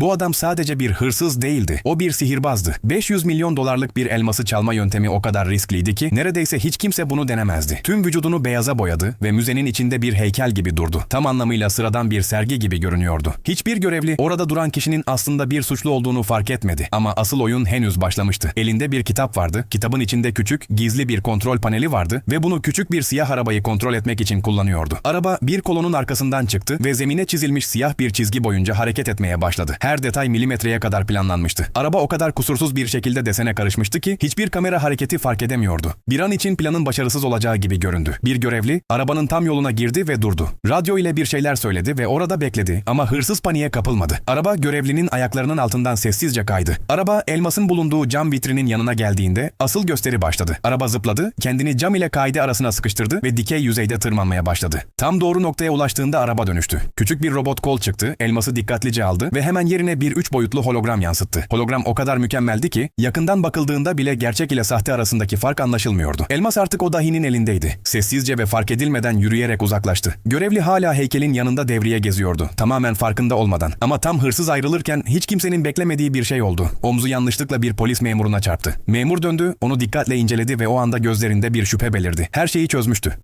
Bu adam sadece bir hırsız değildi. O bir sihirbazdı. 500 milyon dolarlık bir elması çalma yöntemi o kadar riskliydi ki neredeyse hiç kimse bunu denemezdi. Tüm vücudunu beyaza boyadı ve müzenin içinde bir heykel gibi durdu. Tam anlamıyla sıradan bir sergi gibi görünüyordu. Hiçbir görevli orada duran kişinin aslında bir suçlu olduğunu fark etmedi. Ama asıl oyun henüz başlamıştı. Elinde bir kitap vardı. Kitabın içinde küçük, gizli bir kontrol paneli vardı ve bunu küçük bir siyah arabayı kontrol etmek için kullanıyordu. Araba bir kolonun arkasından çıktı ve zemine çizilmiş siyah bir çizgi boyunca hareket etmeye başladı. Her detay milimetreye kadar planlanmıştı. Araba o kadar kusursuz bir şekilde desene karışmıştı ki hiçbir kamera hareketi fark edemiyordu. Bir an için planın başarısız olacağı gibi göründü. Bir görevli arabanın tam yoluna girdi ve durdu. Radyo ile bir şeyler söyledi ve orada bekledi ama hırsız paniğe kapılmadı. Araba görevlinin ayaklarının altından sessizce kaydı. Araba elmasın bulunduğu cam vitrinin yanına geldiğinde asıl gösteri başladı. Araba zıpladı, kendini cam ile kaide arasına sıkıştırdı ve dikey yüzeyde tırmanmaya başladı. Tam doğru noktaya ulaştığında araba dönüştü. Küçük bir robot kol çıktı, elması dikkatlice aldı ve hemen yerine bir üç boyutlu hologram yansıttı. Hologram o kadar mükemmeldi ki yakından bakıldığında bile gerçek ile sahte arasındaki fark anlaşılmıyordu. Elmas artık o dahinin elindeydi. Sessizce ve fark edilmeden yürüyerek uzaklaştı. Görevli hala heykelin yanında devriye geziyordu. Tamamen farkında olmadan. Ama tam hırsız ayrılırken hiç kimsenin beklemediği bir şey oldu. Omzu yanlışlıkla bir polis memuruna çarptı. Memur döndü, onu dikkatle inceledi ve o anda gözlerinde bir şüphe belirdi. Her şeyi çözmüştü.